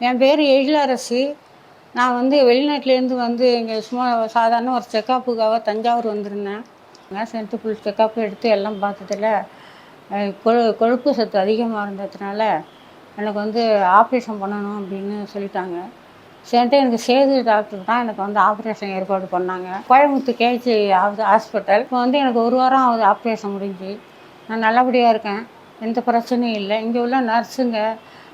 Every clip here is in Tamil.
என் பேர் எழிலரசி நான் வந்து வெளிநாட்டிலேருந்து வந்து இங்கே சும்மா சாதாரண ஒரு செக்கப்புக்காக தஞ்சாவூர் வந்திருந்தேன். சென்ட்டு ஃபுல் செக்கப் எடுத்து எல்லாம் பார்த்ததுல கொழு கொழுப்பு சத்து அதிகமாக இருந்ததுனால எனக்கு வந்து ஆப்ரேஷன் பண்ணணும் அப்படின்னு சொல்லிட்டாங்க. சரின்ட்டு எனக்கு சேது டாக்டர் தான் எனக்கு வந்து ஆப்ரேஷன் ஏற்பாடு பண்ணாங்க. கோயம்புத்தூர் கேஜி ஹாஸ்பிட்டல் இப்போ வந்து எனக்கு ஒரு வாரம் ஆகுது ஆப்ரேஷன் முடிஞ்சு. நான் நல்லபடியாக இருக்கேன். எந்த பிரச்சனையும் இல்லை. இங்கே உள்ள நர்ஸுங்க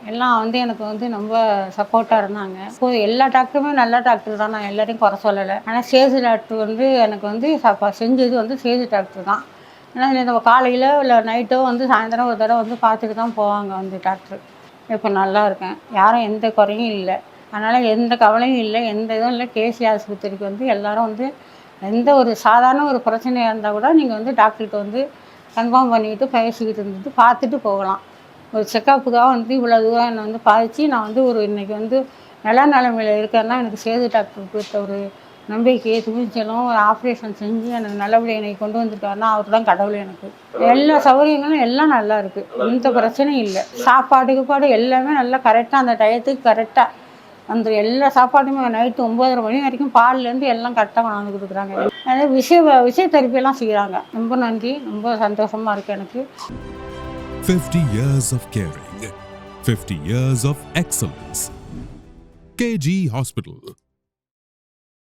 எல்லாம் வந்து எனக்கு வந்து ரொம்ப சப்போர்ட்டாக இருந்தாங்க. ஸோ எல்லா டாக்டருமே நல்ல டாக்டர் தான். நான் எல்லாரையும் குறை சொல்லலை. ஆனால் சேது டாக்டர் வந்து எனக்கு வந்து சப்ப- செஞ்சது வந்து சேது டாக்டர் தான். ஏன்னா இந்த காலையில் இல்லை நைட்டோ வந்து சாயந்தரம் ஒரு தடவை வந்து பார்த்துட்டு தான் போவாங்க வந்து டாக்டர் இப்போ நல்லா இருக்கேன். யாரும் எந்த குறையும் இல்லை. அதனால் எந்த கவலையும் இல்லை. எந்த இதுவும் இல்லை. கேசி ஆஸ்பத்திரிக்கு வந்து எல்லாரும் வந்து எந்த ஒரு சாதாரண ஒரு பிரச்சனையாக இருந்தால் கூட நீங்கள் வந்து டாக்டர்கிட்ட வந்து கன்ஃபார்ம் பண்ணிக்கிட்டு பேசிக்கிட்டு இருந்துட்டு பார்த்துட்டு போகலாம். ஒரு செக்கப்புக்காக வந்து இவ்வளோ தூரம் என்னை வந்து பாதித்து நான் வந்து ஒரு இன்றைக்கி வந்து நல்ல நிலமையில் இருக்கேன்னா எனக்கு சேது டாக்டர் கொடுத்த ஒரு நம்பிக்கை துணிச்சலும் ஒரு ஆப்ரேஷன் செஞ்சு எனக்கு நல்லபடியாக என்னை கொண்டு வந்திருக்காருன்னா அவர் தான் கடவுள் எனக்கு. எல்லா சௌகரியங்களும் எல்லாம் நல்லா இருக்குது எந்த பிரச்சனையும் இல்லை. சாப்பாடு கீப்பாடு எல்லாமே நல்லா கரெக்டாக அந்த டயத்துக்கு கரெக்டாக அந்த எல்லா சாப்பாடுமே நைட்டு ஒம்பதரை மணி வரைக்கும் பால்லேருந்து எல்லாம் கரெக்டாக கொண்டாந்து கொடுக்குறாங்க. அதாவது விஷய விஷய தெரப்பியெல்லாம் செய்கிறாங்க ரொம்ப நன்றி. ரொம்ப சந்தோஷமாக இருக்குது எனக்கு. 50 years of caring, 50 years of excellence. KG Hospital,